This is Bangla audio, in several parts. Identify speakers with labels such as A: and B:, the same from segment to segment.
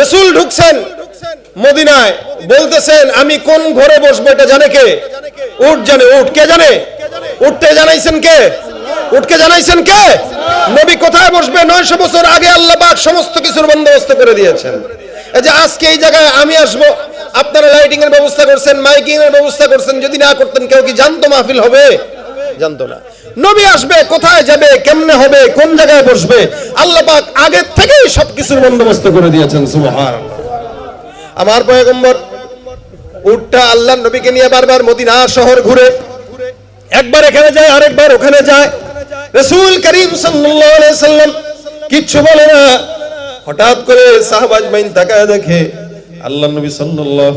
A: রসুল ঢুকছেন মদিনায়, বলতেছেন, আমি কোন ঘরে বসবো এটা জানে কে? উঠ জানে, উঠ। কে জানে? উঠতে জানাইছেন কে? উঠকে জানাইছেন কে? নবী কোথায় বসবে? নয়শো বছর আগে আল্লাহ সমস্ত কিছুর বন্দোবস্ত করে দিয়েছেন। এই যে আজকে এই জায়গায় আমি আসব, আপনারা লাইটিং এর ব্যবস্থা করছেন, মাইকিং এর ব্যবস্থা করছেন, যদি না করতেন কেউ কি জানতো মাহফিল হবে? জানতো না। নবী আসবে, কোথায় যাবে, কেমনে হবে, কোন জায়গায় বসবে, আল্লাহ পাক আগের থেকেই সবকিছুর বন্দোবস্ত করে দিয়েছেন সুবহান আমার পয়গম্বর, উটটা আল্লাহ নবীকে নিয়ে বারবার মদিনা শহর ঘুরে, একবার এখানে যায়, আরেকবার ওখানে যায়। রসুল করিম সাল্লাম কিচ্ছু বলে না। হঠাৎ করে সাহাবাজ মাইন তাকায় দেখে আল্লাহ নবী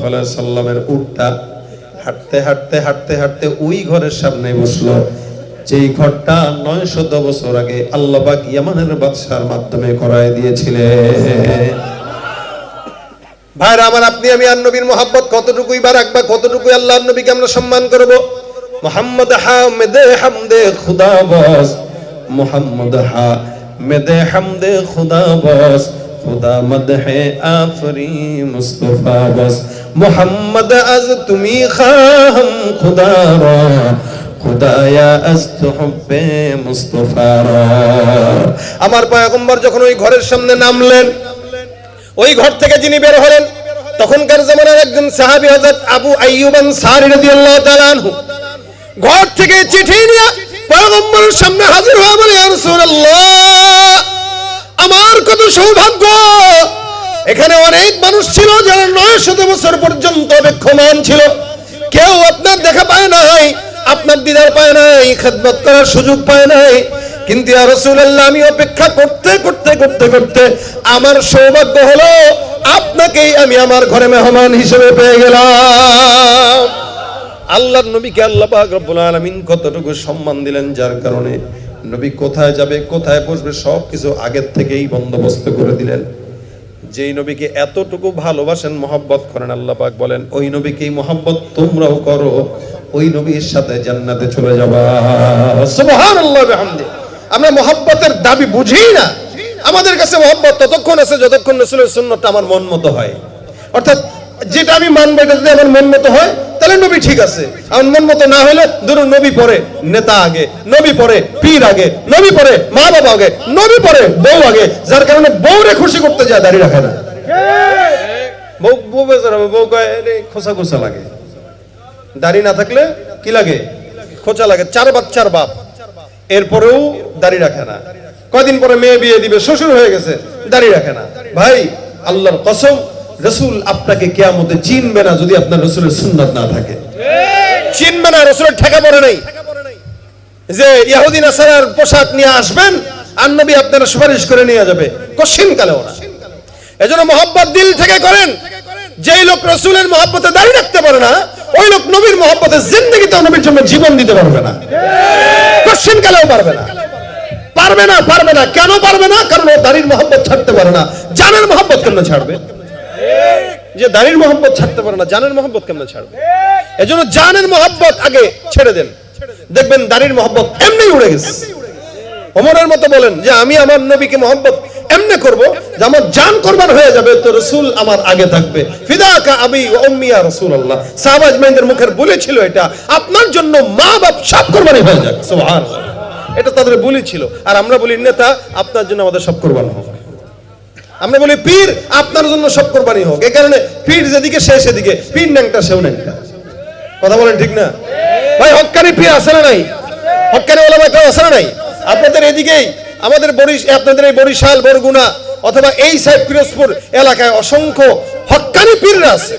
A: আলাইহি সাল্লামের উটটা হাঁটতে হাঁটতে হাঁটতে হাঁটতে ওই ঘরের সামনে বসল। যেই ঘরটা নয় শত বছর আগে আল্লাহ ইয়ামানের বাদশার মাধ্যমে করায় দিয়েছিলেন। ভাইরা আমার, আপনি আমি আর নবীর মোহাব্বত কতটুকুই বা রাখবা, কতটুকুই আল্লাহ নবীকে আমরা সম্মান করব? মোহাম্মদ হামেদে হামদে খুদা বস। মোহাম্মদ হা, মেদে হামদে খুদা বস। খুদা মদহে আফরি মুস্তফা বস। মোহাম্মদ আজ তুমি খাম খুদা রা খুদায়া আস্তুহব্বে মুস্তফা রা আমার পয়গম্বর যখন ওই ঘরের সামনে নামলেন, ওই ঘর থেকে যিনি বের হলেন, তখনকার জামানার একজন সাহাবী হযরত আবু আইয়ুব আনসারী রাদিয়াল্লাহু তাআলা ঘর থেকে চিঠি নিয়ে পয়গম্বরের সামনে হাজির হয়ে বলে, ইয়া রাসূলুল্লাহ, আমার কত সৌভাগ্য এখানে অনেক মানুষ ছিল যারা নয় শত বছর পর্যন্ত অপেক্ষমান ছিল। কেউ আপনার দেখা পায় নাই, আপনার দিদার পায় নাই, খেদমত করার সুযোগ পায় নাই। কিন্তু রাসূলুল্লাহ, আমি অপেক্ষা করতে করতে করতে করতে আমার সৌভাগ্য হলো আপনাকেই আমি আমার ঘরে মেহমান হিসেবে পেয়ে গেলাম। আল্লাহর নবীকে আল্লাহ পাক রব্বুল আলামিন কতটুকু সম্মান দিলেন যার কারণে নবী কোথায় যাবে, কোথায় বসবে সব কিছু আগের থেকেই বন্দোবস্ত করে দিলেন। যেই নবীকে এতটুকু ভালোবাসেন, মহব্বত করেন, আল্লাহ পাক বলেন, ওই নবীকেই মহব্বত তোমরাও করো, ওই নবীর সাথে জান্নাতে চলে যাবা। সুবহানাল্লাহ বিহামদি। আমরা মহব্বতের দাবি বুঝি না। আমাদের কাছে মহব্বত ততক্ষণ আছে যতক্ষণ রাসূলের সুন্নাতটা আমার মন মতো হয়। অর্থাৎ যেটা আমি মানবো, এটা যদি আমার মন মতো হয় তাহলে নবী ঠিক আছে। আমার মন মতো না হলে ধরুন নবী পরে নেতা আগে, নবী পরে পীর আগে, নবী পরে মা বাবা আগে, নবী পরে বউ আগে, যার কারণে বউরে খুশি করতে যায় দাঁড়িয়ে রাখে না। বউ বউ বউ খোসা খোসা লাগে। দাড়ি না থাকলে কি লাগে? খোঁচা লাগে, চার বাচ্চার বাপ। এরপরেও দাড়ি রাখে না। কয়দিন পরে মেয়ে বিয়ে দিবে, শ্বশুর হয়ে গেছে, দাড়ি রাখে না। ভাই, আল্লাহর কসম রসুল আপনাকে কেয়ামতে চিনবে না যদি আপনার রসুলের সুন্নাত না থাকে। চিনবে না রসুলের ঠেকা পড়ে নাই। যে ইহুদি নাসারার পোশাক নিয়ে আসবেন আপনারা সুপারিশ করে নিয়ে যাবে। কশিন কালে ওরা। এজন্য দিল থেকে করেন। লোক রসুলের মহব্বতে দাঁড়িয়ে রাখতে পারে না, ওই লোক নবীর মহব্বতে জিন্দগিতে নবীর জন্য জীবন দিতে পারবে না। কশিন কালেও পারবে না। পারবে না পারবে না। কেন পারবে না? কারণ ও দাড়ির মহব্বত ছাড়তে পারে না। জানের মহব্বত কেন ছাড়বে? যে দাড়ির মহব্বত ছাড়তে পারে না, জানের মহব্বত কেমনে ছাড়বে? এজন্য জানের মহব্বত আগে ছেড়ে দেন। দেখবেন দাড়ির মহব্বত এমনি উড়ে গেছে। ওমরের মতো বলেন যে, আমি আমার নবীকে মহব্বত এমনি করব যে, আমার জান কোরবান হয়ে যাবে, তো রসুল আমার আগে থাকবে। ফিদাকা আবি ওয়া উম্মি ইয়া রাসূলুল্লাহ। সাহাবাজ মাইনদের মুখের বলেছিল এটা। আপনার জন্য মা বাপ সব কোরবানি হয়ে যাক। সুবহানাল্লাহ। এটা তাদের বলেছিল আর আমরা বলি, নেতা, আপনার জন্য আমাদের সব কোরবান হোক আমরা বলি, পীর, আপনার জন্য সব কোরবানি হোক। এই কারণে পীর যেদিকে, সে সেদিকে। পীর ন্যাংটা, সেও ন্যাংটা। কথা বলেন ঠিক না? ভাই হক্কানি পীর আছে না নাই? হক্কানি ওলামা কেউ আছে না নাই? আপনাদের এদিকেই, আমাদের বরিশ আপনাদের এই বরিশাল, বরগুনা, অথবা এই সাইড পিরোজপুর এলাকায় অসংখ্য হক্কানি পীররা আছে।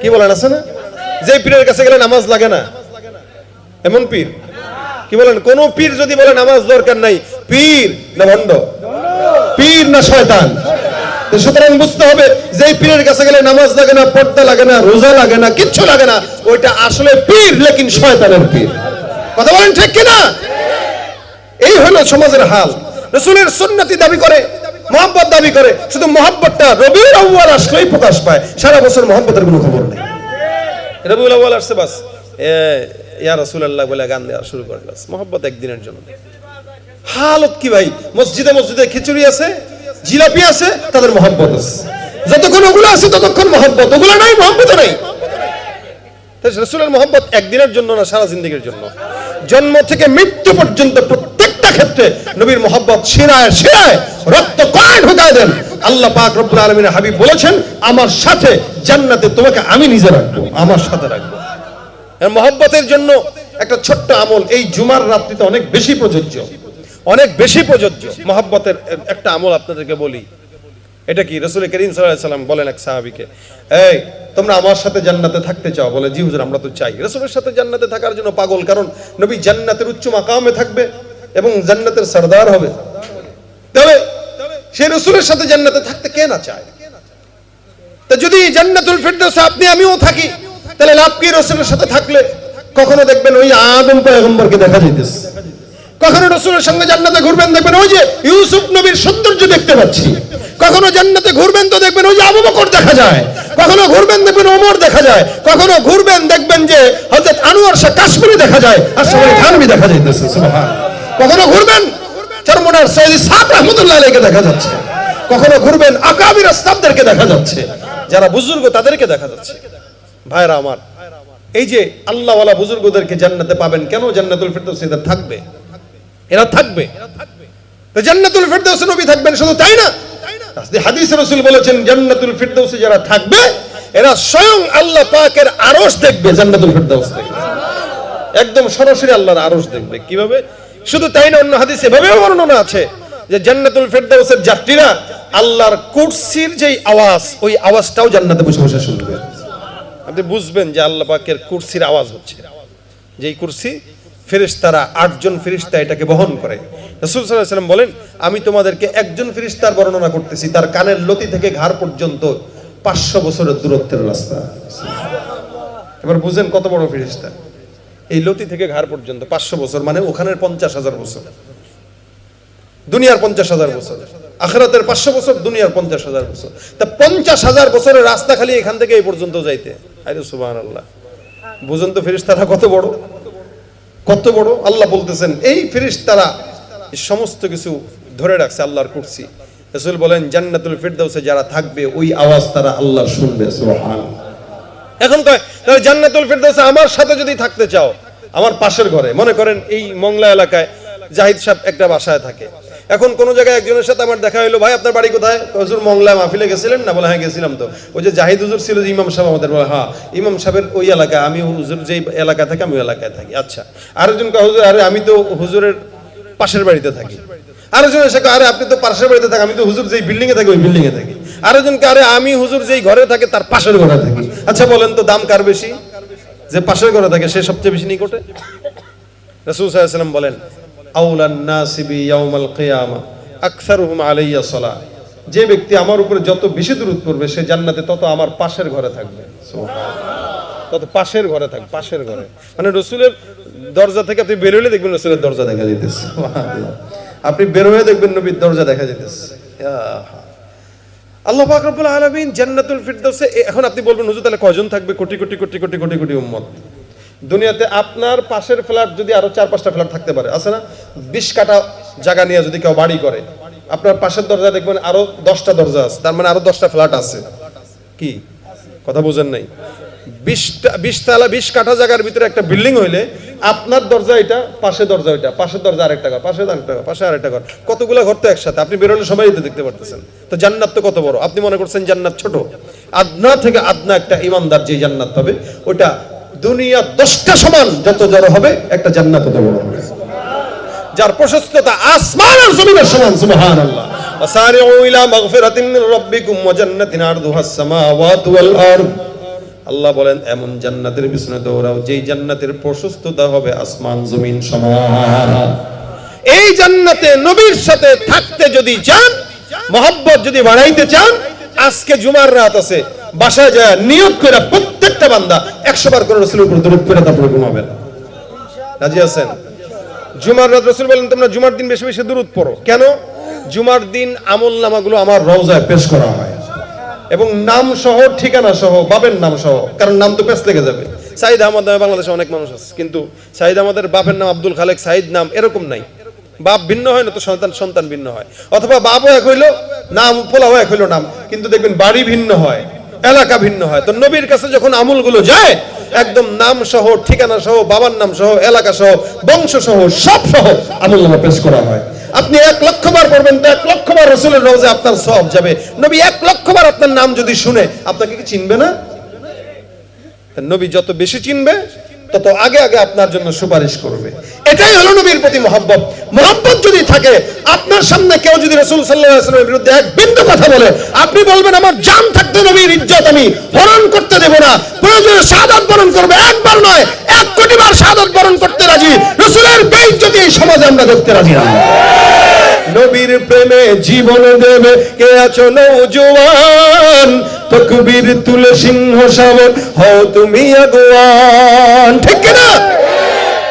A: কি বলেন, আছে না? যে পীরের কাছে গেলে নামাজ লাগে না। এমন পীর? কি বলেন, কোন পীর যদি বলে নামাজ দরকার নাই, পীর না ভণ্ড? পীর না শয়তান? সুতরাং বুঝতে হবে যে পীরের কাছে গেলে নামাজ লাগে না, পর্দা লাগে না, রোজা লাগে না, কিচ্ছু লাগে না, ওইটা আসলে পীর, লেকিন শয়তানের পীর। কথা বলেন ঠিক কিনা? এই হলো সমাজের হাল। রসুলের সুন্নতি দাবি করে মোহাম্মত দাবি করে, শুধু মোহাম্মতটা রবিউল আউয়াল আসলেই প্রকাশ পায়, সারা বছর মোহাম্মতের কোনো খবর নেই। রবিউল আউয়াল আসছে বাস ইয়া রাসূলুল্লাহ বলে গান দেওয়া শুরু করে, বাস মোহাম্মত একদিনের জন্য। হালত কি ভাই? মসজিদে মসজিদে খিচুড়ি আছে, জিলাপি আছে, তাদের মহব্বত আছে। যতক্ষণ ওগুলো আছে, ততক্ষণ মহব্বত। ওগুলো নাই, মহব্বত নাই। রসুলের মহব্বত একদিনের জন্য না, সারা জিন্দগির জন্য? জন্ম থেকে মৃত্যু পর্যন্ত প্রত্যেকটা ক্ষেত্রে নবীর মহব্বত রক্ত কয় ঢুকায় দেন। আল্লাহ পাক রব্বুল আলামিন হাবিব বলেছেন, আমার সাথে জান্নাতে তোমাকে আমি নিজে রাখব, আমার সাথে রাখব। মহব্বতের জন্য একটা ছোট্ট আমল এই জুমার রাত্রিতে অনেক বেশি প্রযোজ্য। অনেক বেশি প্রযোজ্য। মহব্বতের একটা আমল আপনাদেরকে বলি। এটা কি? রসুল করিম সাল্লাম বলেন এক সাহাবিকে, এই, তোমরা আমার সাথে জান্নাতে থাকতে চাও? বলে, জি হুজুর, আমরা তো চাই। রসুলের সাথে জান্নাতে থাকার জন্য পাগল, কারণ নবী জান্নাতের উচ্চ মাকামে থাকবে এবং জান্নাতের সর্দার হবে। তবে সে রসুলের সাথে জান্নাতে থাকতে কে না চায়? তা যদি জান্নাতুল আপনি, আমিও থাকি, তাহলে লাভ কি রসুলের সাথে থাকলে? কখনো দেখবেন ওই আদম পয়গম্বরকে দেখা যাইতেছে। কখনো রসুলের সঙ্গে জান্নাতে ঘুরবেন, দেখবেন ওই যে ইউসুফ নবীর সৌন্দর্য দেখতে পাচ্ছি। কখনো জান্নাতে ঘুরবেন তো দেখবেন ওই যে আবু বকর দেখা যায়। কখনো ঘুরবেন, দেখবেন ওমর দেখা যায়। কখনো ঘুরবেন, দেখবেন যে হযরত আনোয়ার শাহ কাশ্মীরি দেখা যায় আর সবাই থানবি দেখা যাইতেছে, সুবহান। কখনো ঘুরবেন, চরমনার সৈয়দ সাদ রহমতুল্লাহ আলাইকে দেখা যাচ্ছে। কখনো ঘুরবেন, আকাবির আস্তাবদেরকে দেখা যাচ্ছে। যারা বুজুর্গ, তাদেরকে দেখা যাচ্ছে। ভাইরা আমার, এই যে আল্লাহওয়ালা বুজুর্গদেরকে জান্নাতে পাবেন, কেন জান্নাতুল ফিরদৌস থাকবে? এরা থাকবে। তো জান্নাতুল ফিরদৌসে নবী থাকবেন শুধু তাই না? হাদিস রাসূল বলেছেন, জান্নাতুল ফিরদৌসে যারা থাকবে, এরা স্বয়ং আল্লাহ পাকের আরশ দেখবে, জান্নাতুল ফিরদৌস একদম সরাসরি আল্লাহর আরশ দেখবে। কীভাবে? শুধু তাই না, অন্য হাদিস এভাবেও বর্ণনা আছে যে জান্নাতুল ফিরদৌসের যাত্রীরা আল্লাহর কুরসির যেই আওয়াজ, ওই আওয়াজটাও জান্নাতে বসে বসে শুনবে। আপনি বুঝবেন যে আল্লাহ পাকের কুরসির আওয়াজ হচ্ছে। যেই কুরসি ফেরেশতারা আটজন ফেরিস্তা এটাকে বহন করে। রাসূল আলাইহি বলেন, আমি তোমাদেরকে একজন ফেরিস্তার বর্ণনা করতেছি, তার কানের লতি থেকে ঘাড় পর্যন্ত পাঁচশো বছরের দূরত্বের রাস্তা। এবার বুঝেন কত বড় ফেরেশতা। এই লতি থেকে ঘাড় পর্যন্ত পাঁচশো বছর মানে ওখানের পঞ্চাশ হাজার বছর। দুনিয়ার পঞ্চাশ হাজার বছর। আখরাতের পাঁচশো বছর, দুনিয়ার পঞ্চাশ হাজার বছর। তা পঞ্চাশ হাজার বছরের রাস্তা খালি এখান থেকে এই পর্যন্ত যাইতে। আরে সুবাহ আল্লাহ বুঝুন তো ফেরিস্তারা কত বড়? কত বড়? আল্লাহ বলতেছেন, এই ফিরিস তারা সমস্ত কিছু ধরে রাখছে আল্লাহর কুরসি। রসুল বলেন, জান্নাতুল ফিরদাউসে যারা থাকবে, ওই আওয়াজ তারা আল্লাহ শুনবে এখন কয়, তাহলে জান্নাতুল ফেরদাউসে আমার সাথে যদি থাকতে চাও, আমার পাশের ঘরে। মনে করেন, এই মংলা এলাকায় জাহিদ সাহেব একটা বাসায় থাকে। এখন কোন জায়গায় একজনের সাথে আমার দেখা হলো ভাই আপনার বাড়ি কোথায়? হজুর মংলা মাহফিলে গেছিলেন না? বলে হ্যাঁ গেছিলাম তো। ওই যে জাহিদ হুজুর ছিল যে ইমাম সাহেব আমাদের বলে হ্যাঁ ইমাম সাহেবের ওই এলাকায় আমি হুজুর যেই এলাকায় থাকি আমি ওই এলাকায় থাকি। আচ্ছা আরেকজন হুজুর আরে আমি তো হুজুরের পাশের বাড়িতে থাকি। আরেকজন এসে আরে আপনি তো পাশের বাড়িতে থাকেন আমি তো হুজুর যেই বিল্ডিং এ থাকি ওই বিল্ডিং এ থাকি। আরেকজন কয়, আরে আমি হুজুর যেই ঘরে থাকে তার পাশের ঘরে থাকি। আচ্ছা বলেন তো দাম কার বেশি? যে পাশের ঘরে থাকে সে সবচেয়ে বেশি নিকটে? রাসূল ওয়াসাল্লাম বলেন যে ব্যক্তি আমার উপরে যত বেশি দূরত পড়বে, সে জান্নাতে তত আমার পাশের ঘরে থাকবে। তত পাশের ঘরে থাকবে, পাশের ঘরে। মানে রসুলের দরজা থেকে আপনি বেরোলে দেখবেন রসুলের দরজা দেখা যেতেছে আপনি বের হয়ে দেখবেন নবীর দরজা দেখা যেতেছে। আল্লাহ পাক রব্বুল আলামিন জান্নাতুল ফিরদৌসে এখন আপনি বলবেন, হুজুর, তাহলে কয়জন থাকবে? কোটি কোটি কোটি কোটি কোটি কোটি উম্মত। দুনিয়াতে আপনার পাশের ফ্ল্যাট যদি আরও চার পাঁচটা ফ্ল্যাট থাকতে পারে, আছে না? বিশ কাটা জায়গা নিয়ে যদি কেউ বাড়ি করে, আপনার পাশের দরজা দেখবেন আরও দশটা দরজা আছে, তার মানে আরও দশটা ফ্ল্যাট আছে। কি? কথা বুঝেন নাই? বিশটা বিশ তালা বিশ কাঠা জায়গার ভিতরে একটা বিল্ডিং হইলে আপনার দরজা এটা পাশে দরজা ওইটা, পাশের দরজা আরেকটা ঘর পাশে আরেকটা ঘর পাশে আরেকটা ঘর। কতগুলো ঘর তো একসাথে, আপনি বেরোলে সবাই তো দেখতে পারতেছেন। তো জান্নাত তো কত বড়? আপনি মনে করছেন জান্নাত ছোট? আদনা থেকে আদনা একটা ইমানদার যে জান্নাত হবে ওটা দুনিয়া দশটা সমান, যত জড়ো হবে, একটা জান্নাত হবে। যার প্রশস্ততা আসমান আর জমিনের সমান ওয়াসারিউ ইলা মাগফিরাতিন মির রাব্বিকুম ওয়া জান্নাতিন আরদুহাস সামাওয়াতু ওয়াল আরদ। আল্লাহ বলেন, এমন জান্নাতের পিছনে দৌড়াও, যেই জান্নাতের প্রশস্ততা হবে আসমান, জমিন সমান। এই জান্নাতে নবীর সাথে থাকতে যদি চান, মোহাব্বত যদি বাড়াইতে চান, আজকে জুমার রাত আছে, বাসায় যায় নিয়ত করে প্রত্যেকটা বান্দা একশো বার করে রসুলের উপর দরুদ করে তারপরে ঘুমাবেন রাজি আছেন? জুমার রাত রসুল বলেন, তোমরা জুমার দিন বেশি বেশি দূরত পড়ো। কেন? জুমার দিন আমল নামাগুলো আমার রওজায় পেশ করা হয়। এবং নাম সহ, ঠিকানা সহ, বাপের নাম সহ, কারণ নাম তো পেশ লেগে যাবে। সাইদ আহমদ নামে বাংলাদেশে অনেক মানুষ আছে, কিন্তু সাইদ আহমদের বাপের নাম আব্দুল খালেক, সাইদ নাম এরকম নাই। বাপ ভিন্ন হয় না তো সন্তান সন্তান ভিন্ন হয়। অথবা বাপও এক হইল, নাম, পোলাও এক হইল নাম, কিন্তু দেখবেন বাড়ি ভিন্ন হয়। এলাকা ভিন্ন হয়। তো নবীর কাছে যখন আমলগুলো যায়, একদম নাম সহ, ঠিকানা সহ, বাবার নাম সহ, এলাকা সহ, বংশ সহ, সব সহ আমল পেশ করা হয়। আপনি এক লক্ষ বার পড়বেন তো এক লক্ষ বার রসুলের রোজে আপনার সব যাবে। নবী এক লক্ষ বার আপনার নাম যদি শুনে, আপনাকে কি চিনবে না? নবী যত বেশি চিনবে তত আগে আগে আপনার জন্য সুপারিশ করবে। এটাই হলো নবীর প্রতি মহব্বত। মহব্বত যদি থাকে, আপনার সামনে কেউ যদি রসুল সাল্লাহামের বিরুদ্ধে এক বিন্দু কথা বলে, আপনি বলবেন, আমার জান থাকতে নবীর ইজ্জত আমি হরণ করতে দেব না। প্রয়োজনে সাদাত বরণ করবে। একবার নয়, এক কোটি বার সাদাত বরণ করতে রাজি। রসুলের বেইজ্জতি এই সমাজে আমরা দেখতে রাজি না। নবীর প্রেমে জীবন দেবে কে আছো নৌজওয়ান তকবীর তুলে সিংহ সাবন হও তুমি আগুয়ান। ঠিক না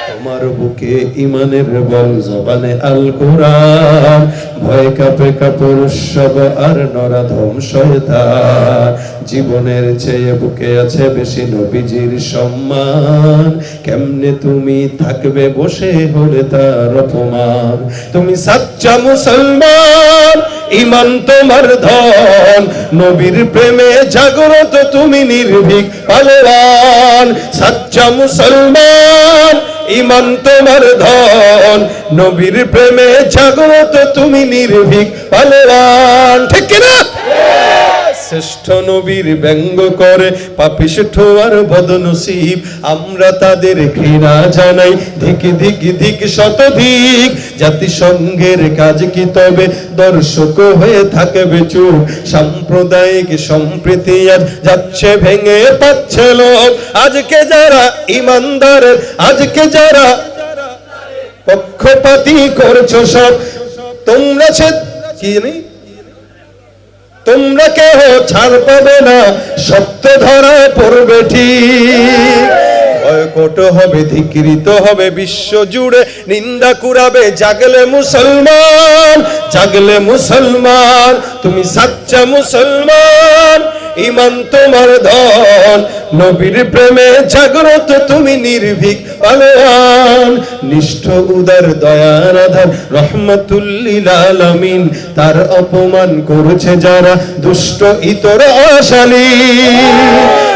A: তোমার বুকে ইমানের বল, জবানে আল কোরআন। ভয় কাপে কাপড় সব আর নরাধম শয়তান। জীবনের চেয়ে বুকে আছে বেশি নবীজির সম্মান। কেমনে তুমি থাকবে বসে হলে তার অপমান? তুমি সাচ্চা মুসলমান ইমান তোমার ধন, নবীর প্রেমে জাগ্রত তুমি নির্ভীক পালোয়ান সাচ্চা মুসলমান। ইমান তোমার ধন, নবীর প্রেমে জাগ্রত তুমি নির্ভীক পালোয়ান ঠিক না শ্রেষ্ঠ নবীর ব্যঙ্গ করে, পাপিষ্ঠ আর বদনসিব। আমরা তাদের ঘৃণা জানাই। ধিক ধিক ধিক শতধিক জাতিসংঘের কাজ কি তবে? দর্শক হয়ে থাকবে চুপ। সাম্প্রদায়িক সম্প্রীতি আজ যাচ্ছে ভেঙে পাচ্ছে লোক আজকে যারা ইমানদার, আজকে যারা পক্ষপাতি করছ সব। তোমরা সে কি জানি তোমরা কেহ ছাড় পাবে না সত্য ধরা পড়বে ঠিক। বয়কট হবে, ধিকৃত হবে, বিশ্ব জুড়ে নিন্দা কুড়াবে, জাগলে মুসলমান জাগলে মুসলমান, তুমি সাচ্চা মুসলমান, ইমান তোমার ধন নবীর প্রেমে জাগ্রত তুমি নির্ভীক পালোয়ান নিষ্ঠ উদার দয়ার আধার, রহমতুল্লিল আলামিন। তার অপমান করেছে যারা দুষ্ট ইতর অশালী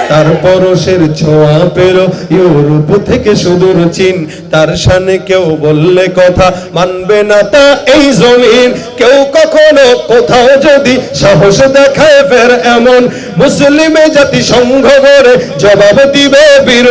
A: তার পরশের ছোঁয়া পেল ইউরোপ থেকে সুদূর চীন। তার সামনে কেউ বললে কথা মানবে না তা এই জমিন। কেউ কখনো কোথাও যদি সাহস দেখায়, ফের এমন মুসলিমে জাতি সংঘ করে জবাব দিবে বীর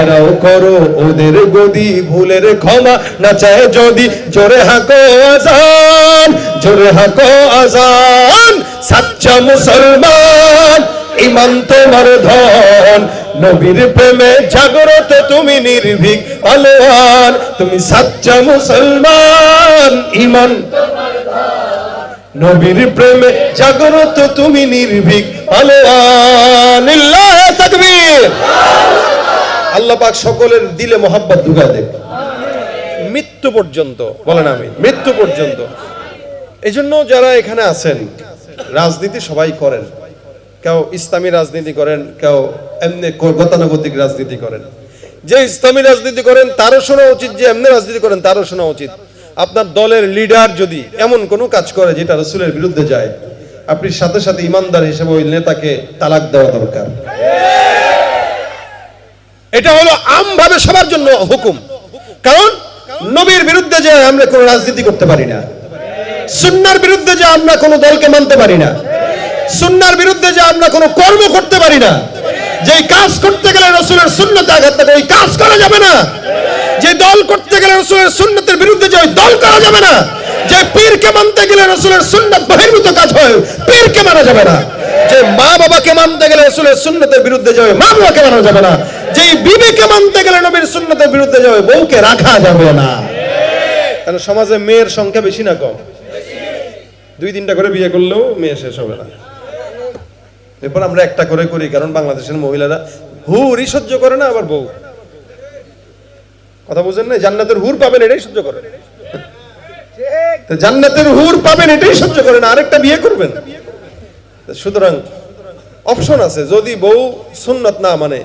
A: এরাও করো ওদের গদি, ভুলের ক্ষমা না চায় যদি। জোরে হাকো আজান, জোরে হাকো আজান। সাচ্চা মুসলমান, ইমান তোমার ধন। নবীর প্রেমে জাগ্রত তুমি নির্ভীক পালোয়ান তুমি সাচ্চা মুসলমান, ইমান নবীর প্রেমে জাগ্রত তুমি নির্ভীক আল্লাহ পাক সকলের দিলে মোহাব্বত ঢুকা দেব মৃত্যু পর্যন্ত, বলেন আমি মৃত্যু পর্যন্ত। এই জন্য যারা এখানে আছেন, রাজনীতি সবাই করেন। কেউ ইসলামী রাজনীতি করেন, কেউ এমনি গতানুগতিক রাজনীতি করেন। যে ইসলামী রাজনীতি করেন, তারও শোনা উচিত, যে এমনি রাজনীতি করেন, তারও শোনা উচিত। আপনার দলের লিডার যদি এমন কোনো কাজ করে যেটা রসুলের বিরুদ্ধে যায়, আপনি সাথে সাথে ইমানদার হিসেবে ওই নেতাকে তালাক দেওয়া দরকার। এটা হলো আমভাবে সবার জন্য হুকুম। কারণ নবীর বিরুদ্ধে যে আমরা কোনো রাজনীতি করতে পারি না, সুন্নার বিরুদ্ধে যে আমরা কোনো দলকে মানতে পারি না, সুন্নার বিরুদ্ধে যে আমরা কোনো কর্ম করতে পারি না যে কাজ করতে গেলে রসুলের সুন্নতে আঘাত ওই কাজ করা যাবে না। যে দল করতে গেলে রসুলের সুন্নতের বিরুদ্ধে যে দল করা যাবে না, যে পীরকে মানতে গেলে রসুলের সুন্নত বহির্ভূত কাজ হয়, পীরকে মানা যাবে না। যে মা বাবাকে মানতে গেলে রসুলের সুন্নতের বিরুদ্ধে যাবে মা বাবাকে মানা যাবে না যে বিবেকে মানতে গেলে নবীর সুন্নতের বিরুদ্ধে যাবে বউকে রাখা যাবে না। কারণ সমাজে মেয়ের সংখ্যা বেশি না কম? দুই তিনটা করে বিয়ে করলেও মেয়ে শেষ হবে না। এরপর আমরা একটা করে করি, কারণ বাংলাদেশের মহিলারা হুরই সহ্য করে না আবার বউ। কথা বুঝেন না জান্নাতের হুর পাবেন এটাই সহ্য করেন। জান্নাতের হুর পাবেন এটাই সহ্য করেন আরেকটা বিয়ে করবেন। সুতরাং অপশন আছে যদি বউ সুন্নত না মানে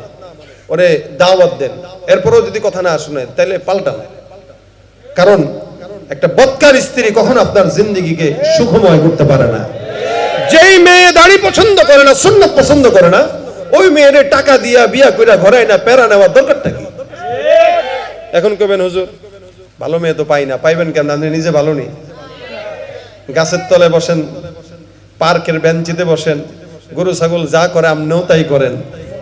A: ওরে দাওয়াত দেন। এরপরও যদি কথা না শুনে তাহলে পাল্টান। কারণ একটা বৎকার স্ত্রী কখন আপনার জিন্দিগিকে সুখময় করতে পারে না। যেই মেয়ে দাড়ি পছন্দ করে না সুন্নত পছন্দ করে না ওই মেয়ের টাকা দিয়া বিয়া কইরা ঘরায় না প্যারা নেওয়ার দরকারটা কি? এখন কবেন হুজুর, ভালো মেয়ে তো পাই না, পাইবেন কেন আপনি নিজে ভালো নেই গাছের তলে বসেন, পার্কের বেঞ্চিতে বসেন, গরু, ছাগল যা করে আপনিও তাই করেন।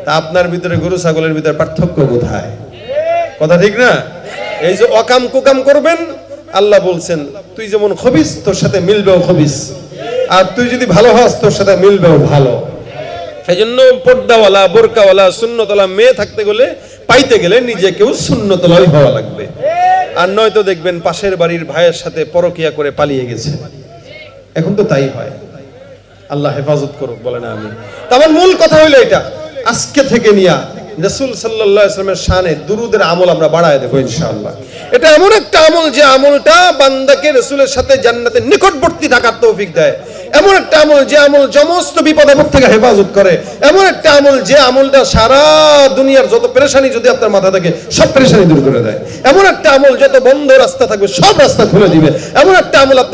A: তা আপনার ভিতরে গরু, ছাগলের ভিতরে পার্থক্য কোথায়? কথা ঠিক না? এই যে অকাম কুকাম করবেন, আল্লাহ বলছেন, তুই যেমন খবিস, তোর সাথে মিলবেও খবিস। আর তুই যদি ভালো হস, তোর সাথে মিলবেও ভালো। সেই জন্য পর্দাওয়ালা, বোরকাওয়ালা শূন্যতলা মেয়ে থাকতে গেলে পাইতে গেলে নিজেকেও শূন্যতলাই হওয়া লাগবে। আর নয়তো দেখবেন পাশের বাড়ির ভাইয়ের সাথে পরকিয়া করে পালিয়ে গেছে। এখন তো তাই হয়। আল্লাহ হেফাজত করুক বলে না আমি। তা মূল কথা হইল এটা। আজকে থেকে নিয়া রসুল সাল্লাহ ইসলামের শানে দুরুদের আমল আমরা বাড়ায় দেবো ইনশাআল্লাহ। এটা এমন একটা আমল যে আমলটা বান্দাকে রসুলের সাথে জান্নাতের নিকটবর্তী থাকার তৌফিক দেয়। এমন একটা আমল যে আমল সমস্ত বিপদ মুখ থেকে হেফাজত করে, এমন একটা আমল যে আমলটা সারা দুনিয়ার যত পেরেশানি যদি আপনার মাথা থাকে, সব পেরেশানি দূর করে দেয়। এমন একটা আমল যত বন্ধ রাস্তা থাকবে, সব রাস্তা খুলে দিবে। এমন একটা আমল আপনার